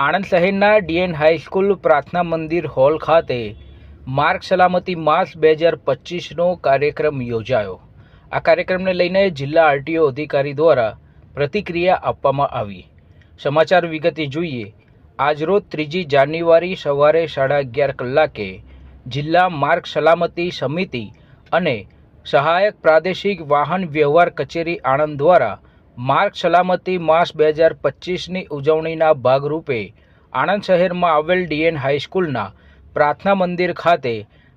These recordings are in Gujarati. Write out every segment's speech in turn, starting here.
આણંદ શહેરના ડીએન હાઈસ્કૂલ પ્રાર્થના મંદિર હોલ ખાતે માર્ગ સલામતી માસ બે હજાર પચીસનો કાર્યક્રમ યોજાયો. આ કાર્યક્રમને લઈને જિલ્લા આરટીઓ અધિકારી દ્વારા પ્રતિક્રિયા આપવામાં આવી. સમાચાર વિગતે જોઈએ આજરોજ ત્રીજી જાન્યુઆરી સવારે સાડા અગિયાર કલાકે જિલ્લા માર્ગ સલામતી સમિતિ અને સહાયક પ્રાદેશિક વાહન વ્યવહાર કચેરી આણંદ દ્વારા માર્ગ સલામતી માસ બે હજાર પચીસની ઉજવણીના ભાગરૂપે આણંદ શહેરમાં આવેલ ડીએન હાઈસ્કૂલના પ્રાર્થના મંદિર ખાતે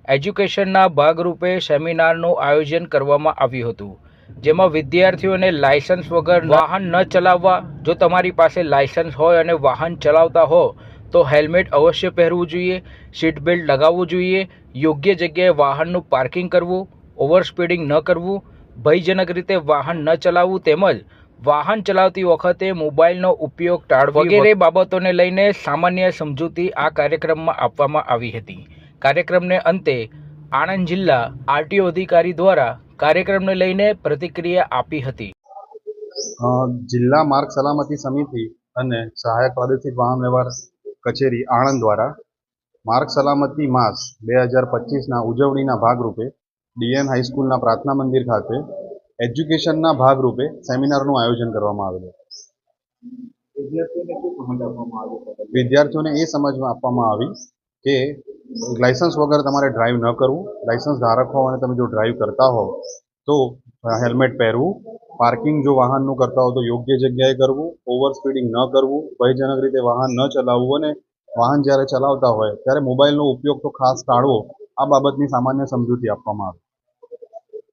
એજ્યુકેશનના ભાગરૂપે સેમિનારનું આયોજન કરવામાં આવ્યું હતું, જેમાં વિદ્યાર્થીઓને લાયસન્સ વગર વાહન ન ચલાવવા, જો તમારી પાસે લાયસન્સ હોય અને વાહન ચલાવતા હો, તો હેલ્મેટ અવશ્ય પહેરવું જોઈએ, સીટ બેલ્ટ લગાવવું જોઈએ, યોગ્ય જગ્યાએ વાહનનું પાર્કિંગ કરવું, ઓવર સ્પીડિંગ ન કરવું, ભયજનક રીતે વાહન ન ચલાવવું તેમજ વાહન ચલાવતી વખતે મોબાઈલનો ઉપયોગ ટાળવો વગેરે બાબતોને લઈને સામાન્ય સમજૂતી આ કાર્યક્રમમાં આપવામાં આવી હતી. કાર્યક્રમને અંતે આણંદ જિલ્લા આરટીઓ અધિકારી દ્વારા કાર્યક્રમને લઈને પ્રતિક્રિયા આપી હતી. જિલ્લા માર્ગ સલામતી સમિતિ અને સહાયક પ્રાદેશિક વાહન વ્યવહાર કચેરી આણંદ દ્વારા માર્ગ સલામતી માસ બે હજાર પચીસના ઉજવણીના ભાગરૂપે ડીએન હાઈસ્કૂલના પ્રાર્થના મંદિર ખાતે એજ્યુકેશનના ભાગરૂપે સેમિનારનું આયોજન કરવામાં આવેલું વિદ્યાર્થીઓને એ સમજમાં આપવામાં આવી કે લાયસન્સ વગર તમારે ડ્રાઈવ ન કરવું લાયસન્સ ધારક હોવ અને તમે જો ડ્રાઈવ કરતા હોવ તો હેલ્મેટ પહેરવું પાર્કિંગ જો વાહનનું કરતા હો તો યોગ્ય જગ્યાએ કરવું ઓવર સ્પીડિંગ ન કરવું ભયજનક રીતે વાહન ન ચલાવવું અને વાહન જ્યારે ચલાવતા હોય ત્યારે મોબાઈલનો ઉપયોગ તો ખાસ ટાળવો આ બાબતની સામાન્ય સમજૂતી આપવામાં આવી.